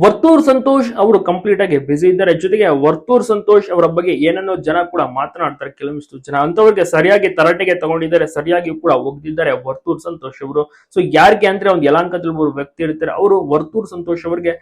ವರ್ತೂರ್ ಸಂತೋಷ್ ಅವರು ಕಂಪ್ಲೀಟ್ ಆಗಿ ಬ್ಯುಸಿ ಇದ್ದಾರೆ. ಜೊತೆಗೆ ವರ್ತೂರ್ ಸಂತೋಷ್ ಅವರ ಬಗ್ಗೆ ಏನನ್ನೋ ಜನ ಕೂಡ ಮಾತನಾಡ್ತಾರೆ. ಕೆಲವಷ್ಟು ಜನ ಅಂತವ್ರಿಗೆ ಸರಿಯಾಗಿ ತರಾಟೆಗೆ ತಗೊಂಡಿದ್ದಾರೆ. ಸರಿಯಾಗಿ ಕೂಡ ಒಗ್ದಿದ್ದಾರೆ ವರ್ತೂರ್ ಸಂತೋಷ್ ಅವರು. ಸೊ ಯಾರಿಗೆ ಅಂದ್ರೆ ಒಂದು ಯಲಾಂಕದಲ್ಲಿ ಒಬ್ಬರು ವ್ಯಕ್ತಿ ಇರ್ತಾರೆ. ಅವರು ವರ್ತೂರ್ ಸಂತೋಷ್ ಅವರಿಗೆ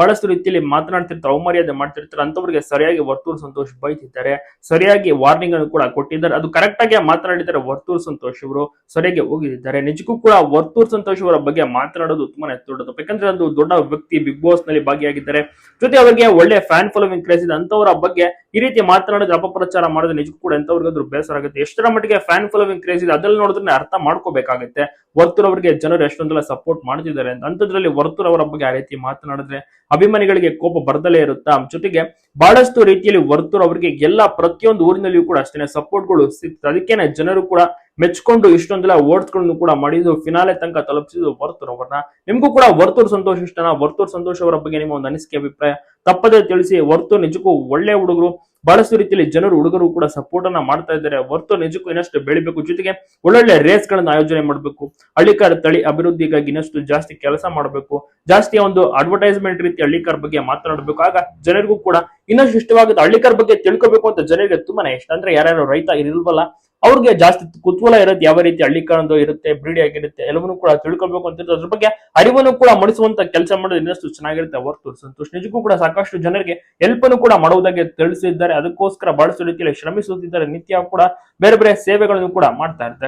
ಬಹಳಷ್ಟು ರೀತಿಯಲ್ಲಿ ಮಾತನಾಡ್ತಿರ್ತಾರೆ, ಅವಮರ್ಯಾದೆ ಮಾಡ್ತಿರ್ತಾರೆ. ಅಂತವರಿಗೆ ಸರಿಯಾಗಿ ವರ್ತೂರ್ ಸಂತೋಷ್ ಬೈತಿದ್ದಾರೆ. ಸರಿಯಾಗಿ ವಾರ್ನಿಂಗ್ ಅನ್ನು ಕೂಡ ಕೊಟ್ಟಿದ್ದಾರೆ. ಅದು ಕರೆಕ್ಟ್ ಆಗಿ ಮಾತನಾಡಿದ್ದಾರೆ ವರ್ತೂರ್ ಸಂತೋಷ್ ಅವರು. ಸರಿಯಾಗಿ ಹೋಗಿದ್ದಾರೆ ನಿಜಕ್ಕೂ ಕೂಡ ವರ್ತೂರ್ ಸಂತೋಷ್ ಅವರ ಬಗ್ಗೆ ಮಾತನಾಡೋದು ತುಂಬಾನೇ ದೊಡ್ಡದು ಯಾಕಂದ್ರೆ ಒಂದು ದೊಡ್ಡ ವ್ಯಕ್ತಿ, ಬಿಗ್ ಬಾಸ್ ನಲ್ಲಿ ಭಾಗಿಯಾಗಿದ್ದಾರೆ. ಜೊತೆ ಅವರಿಗೆ ಒಳ್ಳೆ ಫ್ಯಾನ್ ಫಾಲೋವಿಂಗ್ ಇದೆ ಅಂತವರ ಬಗ್ಗೆ ಈ ರೀತಿ ಮಾತನಾಡಿದ್ರೆ ಅಪಪ್ರಚಾರ ಮಾಡಿದ್ರೆ ನಿಜಕ್ಕೂ ಕೂಡ ಎಂತವ್ರಿಗಾದ್ರೂ ಬೇಸರ ಆಗುತ್ತೆ. ಎಷ್ಟರ ಮಟ್ಟಿಗೆ ಫ್ಯಾನ್ ಫಾಲೋವಿಂಗ್ ಕ್ರೇಸ್ ಇದೆ ಅದ್ರಲ್ಲಿ ನೋಡಿದ್ರೆ ಅರ್ಥ ಮಾಡ್ಕೋಬೇಕಾಗುತ್ತೆ. ವರ್ತೂರ್ ಅವರಿಗೆ ಜನರು ಎಷ್ಟೊಂದೆಲ್ಲ ಸಪೋರ್ಟ್ ಮಾಡ್ತಿದ್ದಾರೆ ಅಂತ. ಅಂತದ್ರಲ್ಲಿ ವರ್ತೂರ್ ಅವರ ಬಗ್ಗೆ ಆ ರೀತಿ ಮಾತನಾಡಿದ್ರೆ ಅಭಿಮಾನಿಗಳಿಗೆ ಕೋಪ ಬರ್ದಲೇ ಇರುತ್ತಾ? ಜೊತೆಗೆ ಬಹಳಷ್ಟು ರೀತಿಯಲ್ಲಿ ವರ್ತೂರ್ ಅವರಿಗೆ ಎಲ್ಲಾ ಪ್ರತಿಯೊಂದು ಊರಿನಲ್ಲಿಯೂ ಕೂಡ ಅಷ್ಟೇ ಸಪೋರ್ಟ್ಗಳು ಸಿಗ್ತದೆ. ಅದಕ್ಕೇನೆ ಜನರು ಕೂಡ ಮೆಚ್ಕೊಂಡು ಇಷ್ಟೊಂದೆಲ್ಲ ಓಟ್ಸ್ಗಳನ್ನು ಕೂಡ ಮಾಡಿದ್ದು ಫಿನಾಲೆ ತನಕ ತಲುಪಿಸಿದ್ದು ವರ್ತೂರ್ ಅವರನ್ನ. ನಿಮ್ಗೂ ಕೂಡ ವರ್ತೂರ್ ಸಂತೋಷ ಇಷ್ಟನ? ವರ್ತೂರ್ ಸಂತೋಷ ಅವರ ಬಗ್ಗೆ ನಿಮ್ಮ ಒಂದು ಅನಿಸಿಕೆ, ಅಭಿಪ್ರಾಯ? ತಪ್ಪದೇ ತಿಳಿಸಿ, ವರ್ತೂರ್ ನಿಜಕ್ಕೂ ಒಳ್ಳೆ ಹುಡುಗರು. ಬಹಳಷ್ಟು ರೀತಿಯಲ್ಲಿ ಜನರು, ಹುಡುಗರು ಕೂಡ ಸಪೋರ್ಟ್ ಅನ್ನ ಮಾಡ್ತಾ ಇದ್ದಾರೆ. ವರ್ತೂರ್ ನಿಜಕ್ಕೂ ಇನ್ನಷ್ಟು ಬೆಳಿಬೇಕು. ಜೊತೆಗೆ ಒಳ್ಳೊಳ್ಳೆ ರೇಸ್ ಗಳನ್ನ ಆಯೋಜನೆ ಮಾಡಬೇಕು. ಹಳ್ಳಿಕಾರ ತಳಿ ಅಭಿವೃದ್ಧಿಗಾಗಿ ಇನ್ನಷ್ಟು ಜಾಸ್ತಿ ಕೆಲಸ ಮಾಡಬೇಕು. ಜಾಸ್ತಿ ಒಂದು ಅಡ್ವರ್ಟೈಸ್ಮೆಂಟ್ ರೀತಿ ಹಳ್ಳಿಕಾರ ಬಗ್ಗೆ ಮಾತನಾಡಬೇಕು. ಆಗ ಜನರಿಗೂ ಕೂಡ ಇನ್ನಷ್ಟು ಇಷ್ಟವಾಗುತ್ತೆ. ಹಳ್ಳಿಕಾರ ಬಗ್ಗೆ ತಿಳ್ಕೊಬೇಕು ಅಂತ ಜನರಿಗೆ ತುಂಬಾನೇ ಇಷ್ಟ. ಅಂದ್ರೆ ಯಾರ್ಯಾರು ರೈತ ಇರಲ್ವಲ್ಲ ಅವ್ರಿಗೆ ಜಾಸ್ತಿ ಕುತೂಹಲ ಇರುತ್ತೆ, ಯಾವ ರೀತಿ ಹಳ್ಳಿಕಾರದ್ದು ಇರುತ್ತೆ, ಬ್ರೀಡಿ ಆಗಿರುತ್ತೆ, ಎಲ್ಲವನ್ನೂ ಕೂಡ ತಿಳ್ಕೊಬೇಕು ಅಂತ. ಅದ್ರ ಬಗ್ಗೆ ಅರಿವನ್ನು ಕೂಡ ಮೂಡಿಸುವಂತ ಕೆಲಸ ಮಾಡೋದು ಇನ್ನಷ್ಟು ಚೆನ್ನಾಗಿರುತ್ತೆ ಹೊರತು ಸಂತೋಷ್. ನಿಜಕ್ಕೂ ಕೂಡ ಸಾಕಷ್ಟು ಜನರಿಗೆ ಹೆಲ್ಪ್ ಅನ್ನು ಕೂಡ ಮಾಡುವುದಾಗಿ ತಿಳಿಸಿದ್ದಾರೆ. ಅದಕ್ಕೋಸ್ಕರ ಬಹಳಷ್ಟು ರೀತಿಯಲ್ಲಿ ಶ್ರಮಿಸುತ್ತಿದ್ದಾರೆ. ನಿತ್ಯ ಕೂಡ ಬೇರೆ ಬೇರೆ ಸೇವೆಗಳನ್ನು ಕೂಡ ಮಾಡ್ತಾ ಇರ್ತಾರೆ